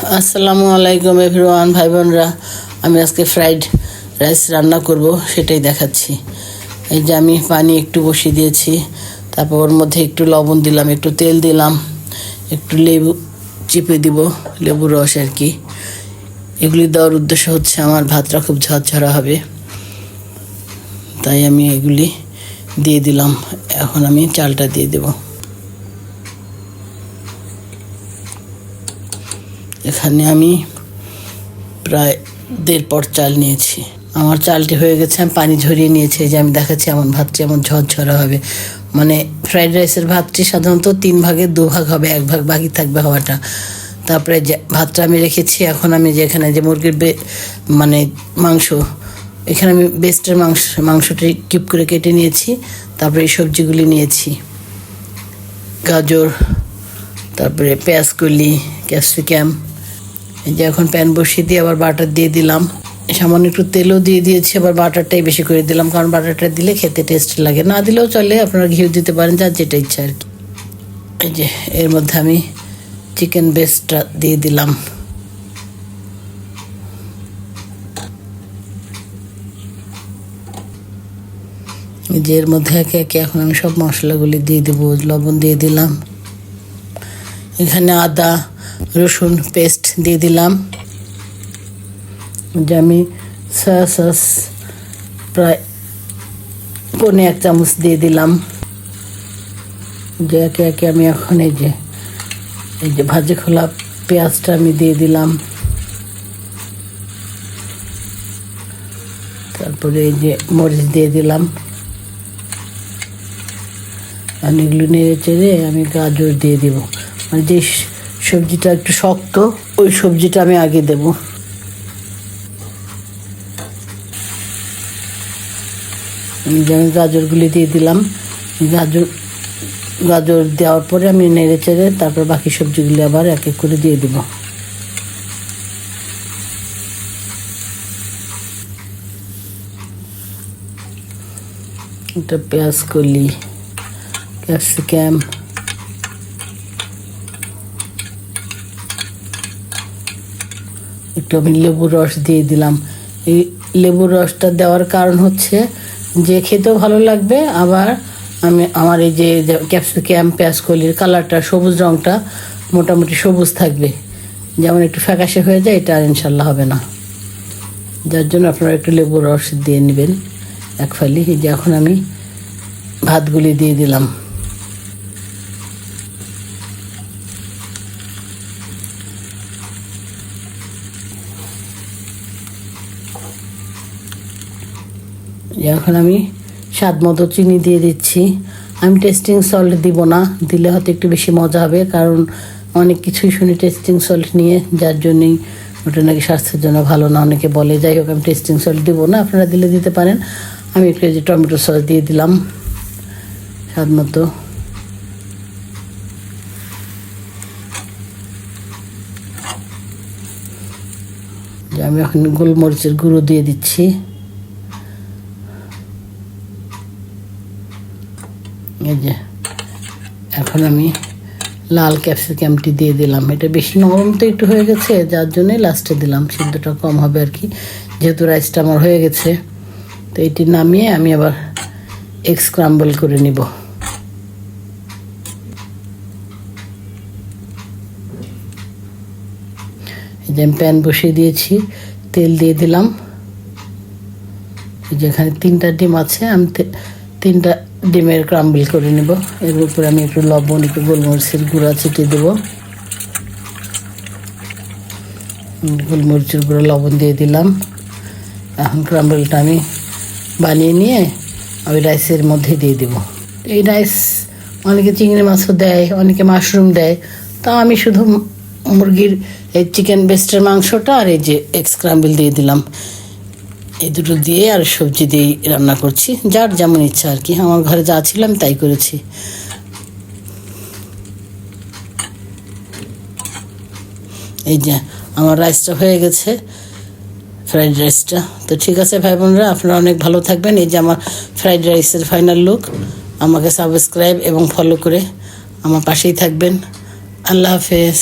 আসসালামু আলাইকুম এভরিওয়ান ভাই বোনরা আমি আজকে ফ্রাইড রাইস রান্না করব, সেটাই দেখাচ্ছি। এই যে আমি পানি একটু বসিয়ে দিয়েছি, তারপর ওর মধ্যে একটু লবণ দিলাম, একটু তেল দিলাম, একটু লেবু চিপে দিব লেবু রস আর কি। এগুলি দেওয়ার উদ্দেশ্য হচ্ছে আমার ভাতটা খুব ঝরঝরা হবে, তাই আমি এগুলি দিয়ে দিলাম। এখন আমি চালটা দিয়ে দেবো। এখানে আমি প্রায় দেড় পট চাল নিয়েছি। আমার চালটি হয়ে গেছে, আমি পানি ঝরিয়ে নিয়েছি যে আমি দেখাচ্ছি, এমন ভাতটি এমন ঝরঝরা হবে। মানে ফ্রাইড রাইসের ভাতটি সাধারণত তিন ভাগের দু ভাগ হবে, এক ভাগ বাকি থাকবে হওয়াটা। তারপরে যে ভাতটা আমি রেখেছি, এখন আমি যেখানে যে মুরগির বে মানে মাংস, এখানে আমি বেস্টের মাংস, মাংসটি কিপ করে কেটে নিয়েছি, তারপরে এই সবজিগুলি নিয়েছি। গাজর, তারপরে পেঁয়াজ কলি ক্যাপসিকাম যে এখন প্যান বসিয়ে দিয়ে আবার বাটার দিয়ে দিলাম। সামান্য একটু তেলও দিয়ে দিয়েছি, আবার বাটারটাই বেশি করে দিলাম, কারণ বাটারটা দিলে খেতে টেস্ট লাগে। না দিলেও চলে, আপনারা ঘিউ দিতে পারেন, যার যেটা ইচ্ছা আর কি। এই যে, এর মধ্যে আমি চিকেন বেস্টটা দিয়ে দিলাম। যে, এর মধ্যে একে একে এখন আমি সব মশলাগুলি দিয়ে দেবো, লবণ দিয়ে দিলাম। এখানে আদা রসুন পেস্ট দিয়ে দিলাম। যে আমি সয়া সস প্রায় পনে এক চামচ দিয়ে দিলাম। যে একে একে আমি এখন এই যে এই যে ভাজি খোলা পেঁয়াজটা আমি দিয়ে দিলাম। তারপরে এই যে মরিচ দিয়ে দিলাম। আর এগুলো নেড়ে চেড়ে আমি গাজর দিয়ে দিব। মানে যে সবজিটা একটু শক্ত, ওই সবজিটা আমি আগে দেব। আমি গাজরগুলি দিয়ে দিলাম গাজর গাজর দেওয়ার পরে আমি নেড়ে চেড়ে তারপর বাকি সবজিগুলি আবার এক এক করে দিয়ে দিব। এটা পেঁয়াজ কলি, ক্যাপসিকাম একটু আমি লেবুর রস দিয়ে দিলাম। এই লেবুর রসটা দেওয়ার কারণ হচ্ছে যে খেতেও ভালো লাগবে, আবার আমি আমার এই যে ক্যাপসিকাম, পেঁয়াজকলির কালারটা, সবুজ রঙটা মোটামুটি সবুজ থাকবে। যেমন একটু ফ্যাকাশে হয়ে যায়, এটা আর ইনশাল্লাহ হবে না। যার জন্য আপনারা একটু লেবুর রস দিয়ে নেবেন। এক ফালি যে এখন আমি ভাতগুলি দিয়ে দিলাম। এখন আমি স্বাদ মতো চিনি দিয়ে দিচ্ছি। আমি টেস্টিং সল্ট দিব না, দিলে হয়তো একটু বেশি মজা হবে, কারণ অনেক কিছুই শুনি টেস্টিং সল্ট নিয়ে, যার জন্যই ওটা নাকি স্বাস্থ্যের জন্য ভালো না, অনেকে বলে, যাই হোক, আমি টেস্টিং সল্ট দিব না, আপনারা দিলে দিতে পারেন। আমি একটু যে টমেটো সস দিয়ে দিলাম, স্বাদ মতো। আমি এখন গোলমরিচের গুঁড়ো দিয়ে দিচ্ছি। যে, এখন আমি লাল ক্যাপসিকামটি দিয়ে দিলাম। এটা বেশি নরম তো একটু হয়ে গেছে, যার জন্যই লাস্টে দিলাম। সিদ্ধটা কম হবে আর কি, যেহেতু রাইসটা আমার হয়ে গেছে। তো এটি নামিয়ে আমি আবার এগ স্ক্রাম্বল করে নিব। এই যে আমি প্যান বসিয়ে দিয়েছি, তেল দিয়ে দিলাম। এই যে এখানে তিনটা ডিম আছে, আমি তিনটা ডিমের ক্রাম্বল করে নেব। এর উপরে আমি একটু লবণ, একটু গোলমরিচের গুঁড়া ছিটিয়ে দেবো। গোলমরিচের গুঁড়ো, লবণ দিয়ে দিলাম। এখন ক্রাম্বলটা আমি বানিয়ে নিয়ে ওই রাইসের মধ্যে দিয়ে দেব। এই রাইস অনেকে চিংড়ি মাছও দেয়, অনেকে মাশরুম দেয়। তা আমি শুধু মুরগির এই চিকেন বেস্টের মাংসটা আর এই যে এক্স স্ক্রাম্বল দিয়ে দিলাম। এই দুটো দিয়ে আর সবজি দিয়েই রান্না করছি। যার যেমন ইচ্ছা আর কি। আমার ঘরে যা ছিল আমি তাই করেছি। এই যে, আমার রাইসটা হয়ে গেছে, ফ্রাইড রাইসটা। তো ঠিক আছে ভাই বোনরা, আপনারা অনেক ভালো থাকবেন। এই যে আমার ফ্রাইড রাইসের ফাইনাল লুক, আমাকে সাবস্ক্রাইব এবং ফলো করে আমার পাশেই থাকবেন। আল্লাহ হাফেজ।